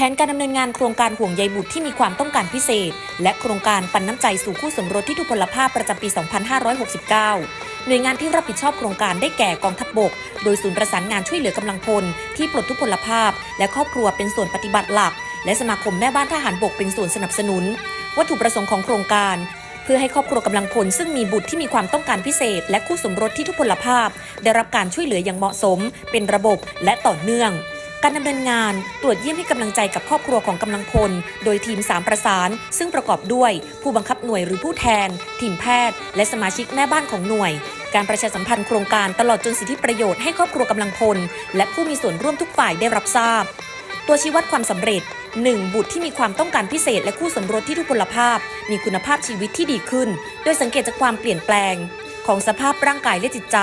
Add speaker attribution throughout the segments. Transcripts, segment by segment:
Speaker 1: แผนการดำเนินงานโครงการห่วงใยบุตรที่มีความต้องการพิเศษ และโครงการปันน้ำใจสู่คู่สมรสที่ทุพพลภาพประจำปี 2569 หน่วยงานที่รับผิดชอบโครงการได้แก่กองทัพบบก โดยศูนย์ประสานงานช่วยเหลือกำลังพล ที่ปลดทุพพลภาพ และครอบครัวเป็นส่วนปฏิบัติหลัก และสมาคมแม่บ้านทหารบกเป็นส่วนสนับสนุน วัตถุประสงค์ของโครงการเพื่อให้ครอบครัวกำลังพลซึ่งมีบุตรที่มีความต้องการพิเศษ และคู่สมรสที่ทุพพลภาพ ได้รับการช่วยเหลืออย่างเหมาะสม เป็นระบบและต่อเนื่อง การดำเนินงานตรวจเยี่ยมให้กำลังใจกับครอบครัวของกำลังพล โดยทีมสามประสาน ซึ่งประกอบด้วยผู้บังคับหน่วยหรือผู้แทน ทีมแพทย์ และสมาชิกแม่บ้านของหน่วย การประชาสัมพันธ์โครงการตลอดจนสิทธิประโยชน์ให้ครอบครัวกำลังพล และผู้มีส่วนร่วมทุกฝ่ายได้รับทราบ ตัวชี้วัดความสำเร็จ 1. บุตรที่มีความต้องการพิเศษและคู่สมรสที่ทุพพลภาพ มีคุณภาพชีวิตที่ดีขึ้น โดยสังเกตจากความเปลี่ยนแปลง ของสภาพร่างกายและจิตใจ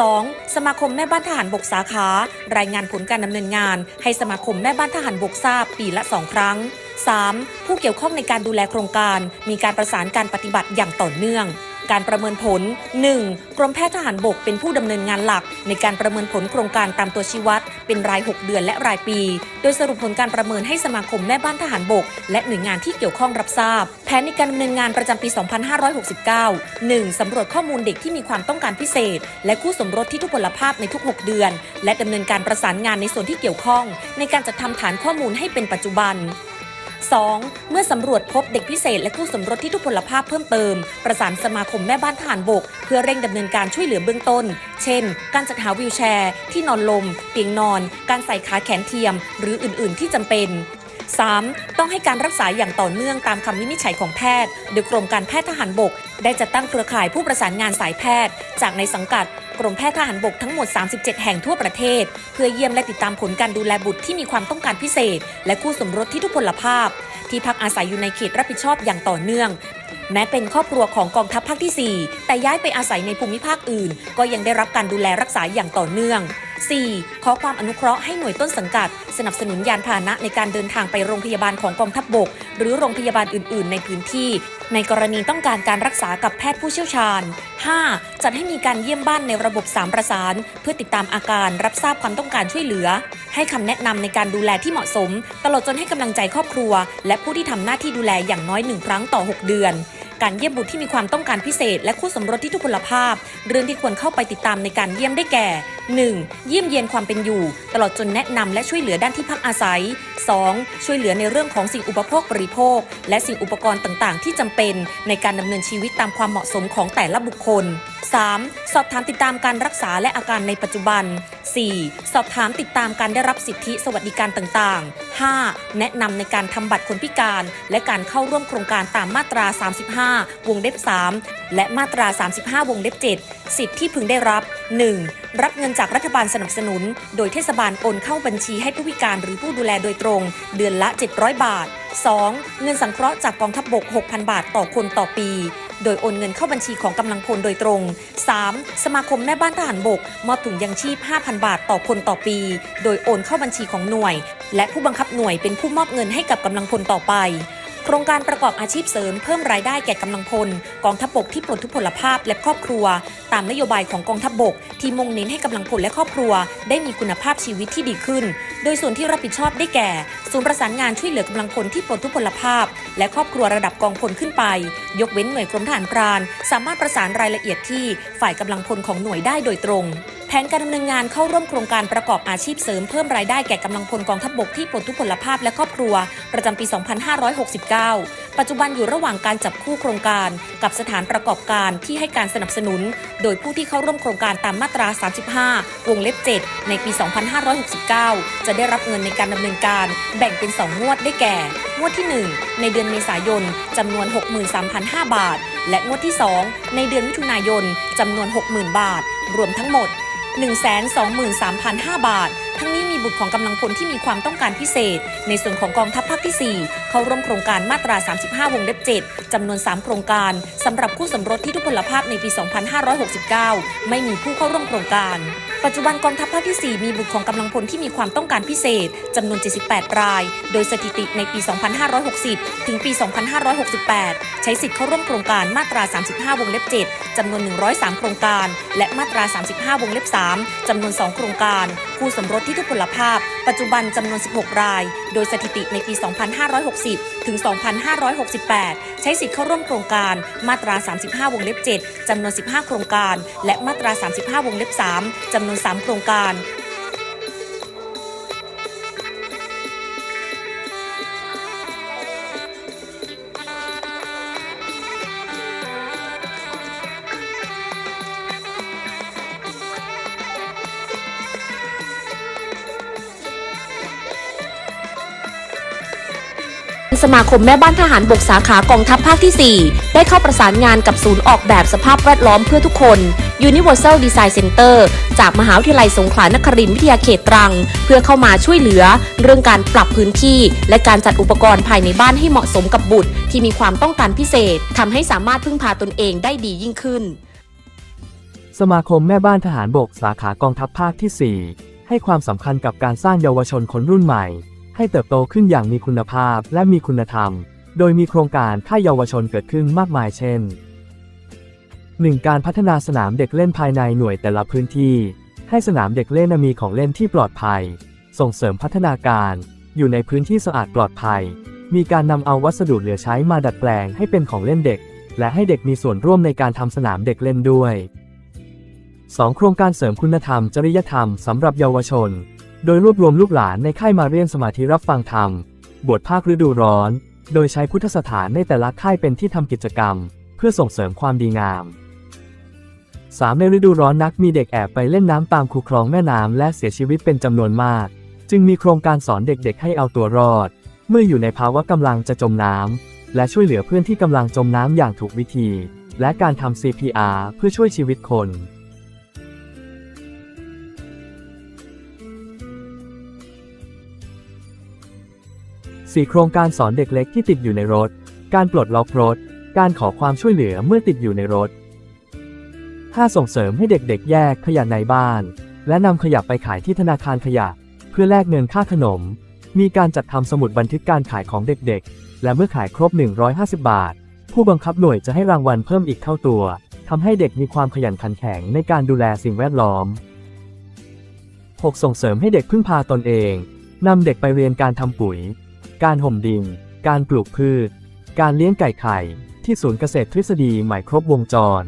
Speaker 1: 2. สมาคมแม่บ้านทหารบกสาขา รายงานผลการดำเนินงาน ให้สมาคมแม่บ้านทหารบกทราบปีละ 2 ครั้ง 3. ผู้เกี่ยวข้องในการดูแลโครงการ มีการประสานการปฏิบัติอย่างต่อเนื่องการประเมินผล 1. กรมแพทย์ทหารบกเป็นผู้ดำเนินงานหลัก ในการประเมินผลโครงการตามตัวชี้วัด เป็นราย 6 เดือนและรายปี โดยสรุปผลการประเมินให้สมาคมแม่บ้านทหารบก และหน่วยงานที่เกี่ยวข้องรับทราบ แผนในการดำเนินงานประจำปี 2569 1. สำรวจข้อมูลเด็กที่มีความต้องการพิเศษ และคู่สมรสที่ทุพพลภาพในทุก 6 เดือน และดำเนินการประสานงานในส่วนที่เกี่ยวข้อง ในการจัดทำฐานข้อมูลให้เป็นปัจจุบัน 2. เมื่อสำรวจพบเด็กพิเศษและคู่สมรสที่ทุพพลภาพเพิ่มเติม ประสานสมาคมแม่บ้านทหารบก เพื่อเร่งดำเนินการช่วยเหลือเบื้องต้น เช่น การจัดหาวีลแชร์ ที่นอนลม เตียงนอน การใส่ขาแขนเทียม หรืออื่น ๆ ที่จำเป็น 3. ต้องให้การรักษาอย่างต่อเนื่องตามคำวินิจฉัยของแพทย์ โดยกรมการแพทย์ทหารบก ได้จัดตั้งเครือข่ายผู้ประสานงานสายแพทย์ จากในสังกัด กรมแพทย์ทหารบกทั้งหมด 37 แห่งทั่วประเทศ เพื่อเยี่ยมและติดตามผลการดูแลบุตรที่มีความต้องการพิเศษ และคู่สมรสที่ทุพพลภาพ ที่พักอาศัยอยู่ในเขตรับผิดชอบอย่างต่อเนื่อง แม้เป็นครอบครัวของกองทัพภาคที่ 4 แต่ย้ายไปอาศัยในภูมิภาคอื่น ก็ยังได้รับการดูแลรักษาอย่างต่อเนื่อง 4. ขอความอนุเคราะห์ให้หน่วยต้นสังกัด สนับสนุนยานพาหนะในการเดินทางไปโรงพยาบาลของกองทัพบบก หรือโรงพยาบาลอื่น ๆ ในพื้นที่ ในกรณีต้องการการรักษากับแพทย์ผู้เชี่ยวชาญ 5. จัดให้มีการเยี่ยมบ้านในระบบ 3 ประสาน เพื่อติดตามอาการรับทราบความต้องการช่วยเหลือ ให้คำแนะนำในการดูแลที่เหมาะสม ตลอดจนให้กำลังใจครอบครัว และผู้ที่ทำหน้าที่ดูแลอย่างน้อยหนึ่งครั้งต่อ 6 เดือนการเยี่ยมบุตรที่มีความต้องการพิเศษ และคู่สมรสที่ทุพพลภาพ เรื่องที่ควรเข้าไปติดตามในการเยี่ยมได้แก่ 1. เยี่ยมเยียนความเป็นอยู่ ตลอดจนแนะนำและช่วยเหลือด้านที่พักอาศัย 2. ช่วยเหลือในเรื่องของสิ่งอุปโภคบริโภค และสิ่งอุปกรณ์ต่างๆ ที่จำเป็นในการดำเนินชีวิตตามความเหมาะสมของแต่ละบุคคล 3. สอบถามติดตามการรักษาและอาการในปัจจุบัน 4. สอบถามติดตามการได้รับสิทธิสวัสดิการต่างๆ 5. แนะนำในการทำบัตรคนพิการ และการเข้าร่วมโครงการตามมาตรา 35 วงเล็บ 3 และมาตรา 35 วงเล็บ 7 สิทธิที่พึงได้รับ 1. รับเงินจากรัฐบาลสนับสนุน โดยเทศบาลโอนเข้าบัญชีให้ผู้พิการหรือผู้ดูแลโดยตรง เดือนละ 700 บาท 2. เงินสังเคราะห์จากกองทัพบบก 6,000 บาทต่อคนต่อปี โดยโอนเงินเข้าบัญชีของกำลังพลโดยตรง 3. สมาคมแม่บ้านทหารบก มอบถุงยังชีพ 5,000 บาทต่อคนต่อปี โดยโอนเข้าบัญชีของหน่วย และผู้บังคับหน่วยเป็นผู้มอบเงินให้กับกำลังพลต่อไป โครงการประกอบอาชีพเสริมเพิ่มรายได้แก่กำลังพล กองทัพบกที่ปลดทุพพลภาพและครอบครัว ตามนโยบายของกองทัพบก ที่มุ่งเน้นให้กำลังพลและครอบครัว ได้มีคุณภาพชีวิตที่ดีขึ้น โดยส่วนที่รับผิดชอบได้แก่ศูนย์ประสานงานช่วยเหลือกำลังพลที่ปลดทุพพลภาพ และครอบครัวระดับกองพลขึ้นไป ยกเว้นหน่วยกรมทหารพราน สามารถประสานรายละเอียดที่ฝ่ายกำลังพลของหน่วยได้โดยตรง ผนการดำเนินงานเข้าร่วมโครงการประกอบอาชีพเสริมเพิ่มรายได้แก่กำลังพลกองทัพบกที่ปลดทุพพลภาพและครอบครัว ประจำปี 2569 ปัจจุบันอยู่ระหว่างการจับคู่โครงการ กับสถานประกอบการที่ให้การสนับสนุน โดยผู้ที่เข้าร่วมโครงการตามมาตรา 35 วงเล็บ 7 ในปี 2569 จะได้รับเงินในการดำเนินการ แบ่งเป็น 2 งวดได้แก่ งวดที่ 1 ในเดือนเมษายนจำนวน 63,500บาท และงวดที่ 2 ในเดือนมิถุนายนจำนวน 60,000 บาท รวมทั้งหมด 123,005 บาท ทั้งนี้มีบุตรของกำลังพลที่มีความต้องการพิเศษ ในส่วนของกองทัพภาคที่ 4 เข้าร่วมโครงการมาตรา 35 วงเล็บ 7 จำนวน 3 โครงการสำหรับคู่สมรสที่ทุพพลภาพในปี 2569 ไม่มีผู้เข้าร่วมโครงการ ปัจจุบันกองทัพภาคที่ 4 มีบุตรของกำลังพลที่มีความต้องการพิเศษจำนวน 78 ราย โดยสถิติในปี 2560 ถึงปี 2568 ใช้สิทธิ์เข้าร่วมโครงการมาตรา 35 วงเล็บ 7จำนวน 103 โครงการ และมาตรา 35 วงเล็บ 3จำนวน 2 โครงการ คู่สมรสที่ทุพพลภาพ ปัจจุบันจำนวน 16 ราย โดยสถิติในปี 2560 ถึง 2568 ใช้สิทธิ์เข้าร่วมโครงการมาตรา 35 วงเล็บ 7จำนวน 15 โครงการ และมาตรา 35 วงเล็บ 3จำนวน3 โครงการ สมาคมแม่บ้านทหารบกสาขากองทัพภาคที่ 4 ได้เข้าประสานงานกับศูนย์ออกแบบสภาพแวดล้อมเพื่อทุกคน Universal Design Center จากมหาวิทยาลัยสงขลานครินทร์วิทยาเขตตรัง เพื่อเข้ามาช่วยเหลือ เรื่องการปรับพื้นที่ และการจัดอุปกรณ์ภายในบ้านให้เหมาะสมกับบุตร ที่มีความต้องการพิเศษทำให้สามารถพึ่งพาตนเองได้ดียิ่งขึ้น
Speaker 2: สมาคมแม่บ้านทหารบกสาขากองทัพภาคที่ 4 ให้ความสำคัญกับการสร้างเยาวชนคนรุ่นใหม่ ให้เติบโตขึ้นอย่างมีคุณภาพและมีคุณธรรม โดยมีโครงการค่ายเยาวชนเกิดขึ้นมากมายเช่น 1. การพัฒนาสนามเด็กเล่นภายในหน่วยแต่ละพื้นที่ ให้สนามเด็กเล่นมีของเล่นที่ปลอดภัย ส่งเสริมพัฒนาการ อยู่ในพื้นที่สะอาดปลอดภัย มีการนำเอาวัสดุเหลือใช้มาดัดแปลงให้เป็นของเล่นเด็ก และให้เด็กมีส่วนร่วมในการทำสนามเด็กเล่นด้วย 2. โครงการเสริมคุณธรรม จริยธรรมสำหรับเยาวชน โดยรวบรวมลูกหลานในค่ายมาเรียนสมาธิรับฟังธรรม บวชภาคฤดูร้อน โดยใช้พุทธสถานในแต่ละค่ายเป็นที่ทำกิจกรรม เพื่อส่งเสริมความดีงาม 3. ในฤดูร้อนนักมีเด็กแอบไปเล่นน้ำตามคูคลองแม่น้ำและเสียชีวิตเป็นจำนวนมาก จึงมีโครงการสอนเด็กๆ ให้เอาตัวรอด เมื่ออยู่ในภาวะกำลังจะจมน้ำและช่วยเหลือเพื่อนที่กำลังจมน้ำอย่างถูกวิธี และการทำ CPR เพื่อช่วยชีวิตคน 4. โครงการสอนเด็กเล็กที่ติดอยู่ในรถ การปลดล็อกรถ การขอความช่วยเหลือเมื่อติดอยู่ในรถ 5. ส่งเสริมให้เด็กๆ แยกขยะในบ้าน และนำขยะไปขายที่ธนาคารขยะ เพื่อแลกเงินค่าขนม มีการจัดทำสมุดบันทึกการขายของเด็กๆ และเมื่อขายครบ 150 บาท ผู้บังคับหน่วยจะให้รางวัลเพิ่มอีกเท่าตัวทำให้เด็กมีความขยันขันแข็งในการดูแลสิ่งแวดล้อม 6. ส่งเสริมให้เด็กพึ่งพาตนเองนำเด็กไปเรียนการทำปุ๋ย การห่มดิน การปลูกพืช การเลี้ยงไก่ไข่ ที่ศูนย์เกษตรทฤษฎีใหม่ครบวงจร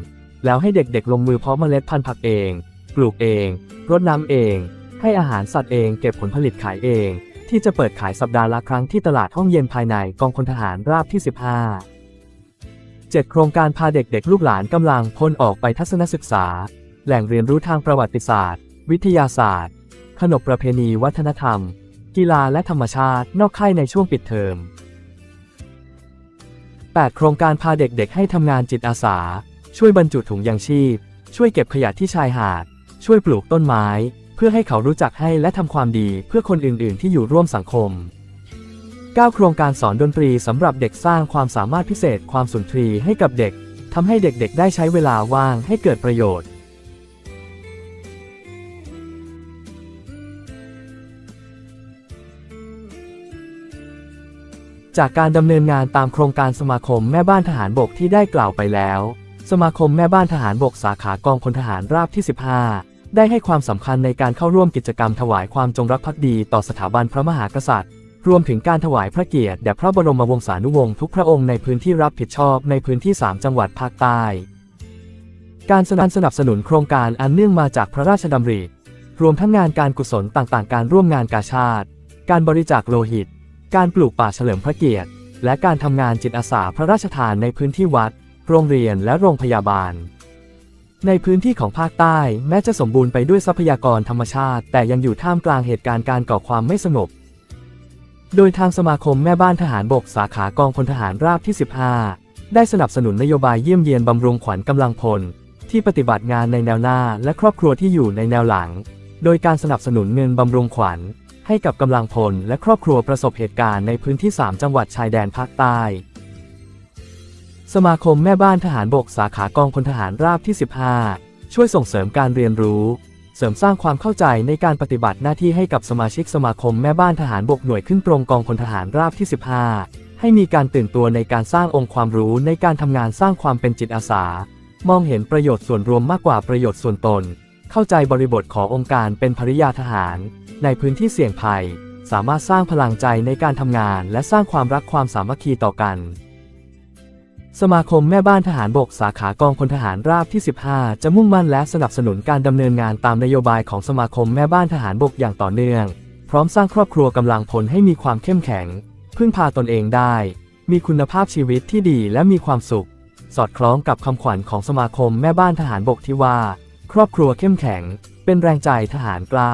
Speaker 2: แล้วให้เด็กๆ ลงมือเพาะเมล็ดพันธุ์ผักเอง ปลูกเอง รดน้ำเอง ให้อาหารสัตว์เอง เก็บผลผลิตขายเอง ที่จะเปิดขายสัปดาห์ละครั้งที่ตลาดห้องเย็นภายในกองพลทหารราบที่ 15 7 โครงการพาเด็กๆ ลูกหลานกำลังพลออกไปทัศนศึกษา แหล่งเรียนรู้ทางประวัติศาสตร์ วิทยาศาสตร์ ขนบประเพณีวัฒนธรรม กีฬาและธรรมชาตินอกค่ายในช่วงปิดเทอม 8 โครงการพาเด็กๆ ให้ทำงานจิตอาสา ช่วยบรรจุถุงยางชีพ ช่วยเก็บขยะที่ชายหาด ช่วยปลูกต้นไม้ เพื่อให้เขารู้จักให้และทำความดีเพื่อคนอื่นๆ ที่อยู่ร่วมสังคม 9 โครงการสอนดนตรีสำหรับเด็กสร้างความสามารถพิเศษความสุนทรีให้กับเด็กทำให้เด็กๆ ได้ใช้เวลาว่างให้เกิดประโยชน์ จากการดำเนินงานตามโครงการสมาคมแม่บ้านทหารบกที่ได้กล่าวไปแล้ว สมาคมแม่บ้านทหารบกสาขากองพลทหารราบที่ 15 ได้ให้ความสำคัญในการเข้าร่วมกิจกรรมถวายความจงรักภักดีต่อสถาบันพระมหากษัตริย์ รวมถึงการถวายพระเกียรติแด่พระบรมวงศานุวงศ์ทุกพระองค์ในพื้นที่รับผิดชอบในพื้นที่ 3 จังหวัดภาคใต้ การสนับสนับสนุนโครงการอันเนื่องมาจากพระราชดำริ รวมทั้งงานการกุศลต่างๆ การร่วมงานกาชาติ การบริจาคโลหิต การปลูกป่าเฉลิมพระเกียรติ และการทำงานจิตอาสาพระราชทานในพื้นที่วัด โรงเรียนและโรงพยาบาล ในพื้นที่ของภาคใต้แม้จะสมบูรณ์ไปด้วยทรัพยากรธรรมชาติ แต่ยังอยู่ท่ามกลางเหตุการณ์การก่อความไม่สงบ โดยทางสมาคมแม่บ้านทหารบกสาขากองพลทหารราบที่ 15 ได้สนับสนุนนโยบายเยี่ยมเยียนบำรุงขวัญกำลังพล ที่ปฏิบัติงานในแนวหน้าและครอบครัวที่อยู่ในแนวหลัง โดยการสนับสนุนเงินบำรุงขวัญ ให้กับกำลังพลและครอบครัวประสบเหตุการณ์ในพื้นที่ 3 จังหวัดชายแดนภาคใต้ สมาคมแม่บ้านทหารบกสาขากองพลทหารราบที่ 15 ช่วยส่งเสริมการเรียนรู้ เสริมสร้างความเข้าใจในการปฏิบัติหน้าที่ให้กับสมาชิกสมาคมแม่บ้านทหารบกหน่วยขึ้นตรงกองพลทหารราบที่ 15 ให้มีการตื่นตัวในการสร้างองค์ความรู้ในการทำงานสร้างความเป็นจิตอาสา มองเห็นประโยชน์ส่วนรวมมากกว่าประโยชน์ส่วนตน เข้าใจบริบทขององค์การเป็นภริยาทหาร ในพื้นที่เสี่ยงภัย สามารถสร้างพลังใจในการทำงาน และสร้างความรักความสามัคคีต่อกัน สมาคมแม่บ้านทหารบกสาขากองพลทหารราบที่ 15 จะมุ่งมั่นและสนับสนุนการดำเนินงานตามนโยบายของสมาคมแม่บ้านทหารบกอย่างต่อเนื่อง พร้อมสร้างครอบครัวกำลังพลให้มีความเข้มแข็ง พึ่งพาตนเองได้ มีคุณภาพชีวิตที่ดีและมีความสุข สอดคล้องกับคำขวัญของสมาคมแม่บ้านทหารบกที่ว่า ครอบครัวเข้มแข็ง เป็นแรงใจทหารกล้า